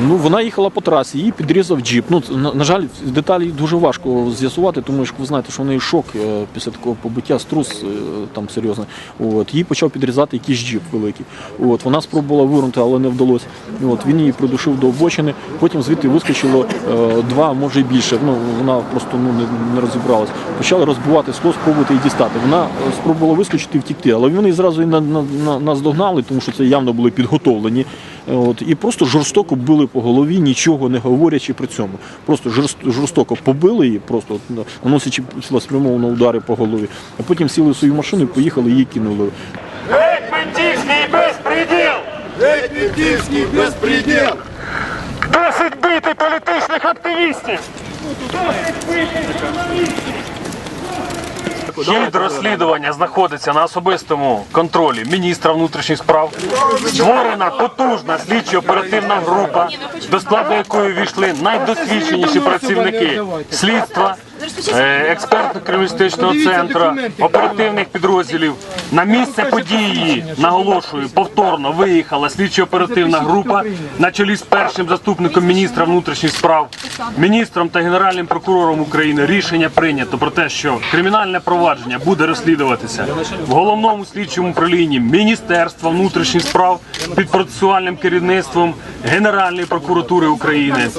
Ну, вона їхала по трасі, її підрізав джіп. Ну, на, на жаль, деталі дуже важко з'ясувати, тому що ви знаєте, що в неї шок е, після такого побиття, струс е, там серйозний. От, її почав підрізати якийсь джіп великий. От, вона спробувала вирнути, але не вдалося. От, він її придушив до обочини, потім звідти вискочило е, два, може і більше. Ну, вона просто ну, не, не розібралась. Почали розбивати скло, спробувати її дістати. Вона е, спробувала вискочити і втікти, але вони зразу і на, на, на, наздогнали, тому що це явно були підготовлені. От, і просто жорстоко били по голові, нічого не говорячи при цьому. Просто жорстоко побили її, просто ну, наносячи цілеспрямовано удари по голові. А потім сіли в свою машину і поїхали, її кинули. Геть ментівський безпреділ! Геть Медівський безпреділ! Досить бити політичних активістів! Хід розслідування знаходиться на особистому контролі міністра внутрішніх справ. Створена потужна слідчо-оперативна група, до складу якої війшли найдосвідченіші працівники слідства, е, експертно-криміналістичного центру, оперативних підрозділів. На місце події, наголошую, повторно виїхала слідчо-оперативна група на чолі з першим заступником міністра внутрішніх справ, міністром та генеральним прокурором України. Рішення прийнято про те, що кримінальне провадження буде розслідуватися в головному слідчому управлінні Міністерства внутрішніх справ під процесуальним керівництвом Генеральної прокуратури України.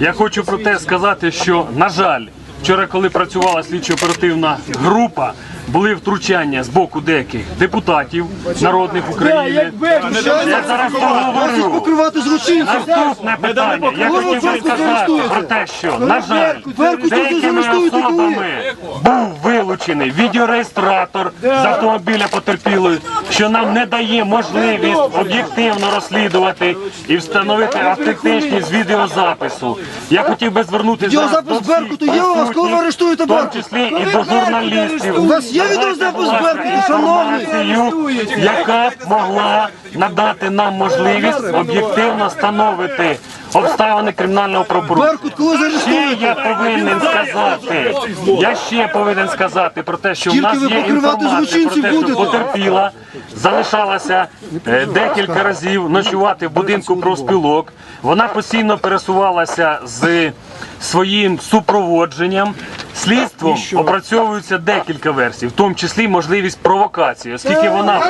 Я хочу про те сказати, що на жаль. Вчора, коли працювала слідчо-оперативна група, були втручання з боку деяких депутатів народних України. Я зараз поговорю. Покривати злочинців! Наступне питання. Я хотів би сказати про те, що, на жаль, деякими особами був вилучений відеореєстратор з автомобіля потерпілої, що нам не дає можливість об'єктивно розслідувати і встановити автентичність відеозапису. Я хотів би звернутися до всіх Беркуту є у вас? Коли ви арештуєте в тому Беркут? числі і до журналістів. У вас є відеозапис Беркуту, шановний? Інформацію, яка б могла надати нам можливість об'єктивно встановити обставини кримінального правопорушення. Ще я повинен сказати, я ще повинен сказати про те, що в нас є інформація про те, що потерпіла, залишалася е, декілька разів ночувати в будинку профспілок. Вона постійно пересувалася з своїм супроводженням. Слідством опрацьовуються декілька версій, в тому числі можливість провокації, оскільки вона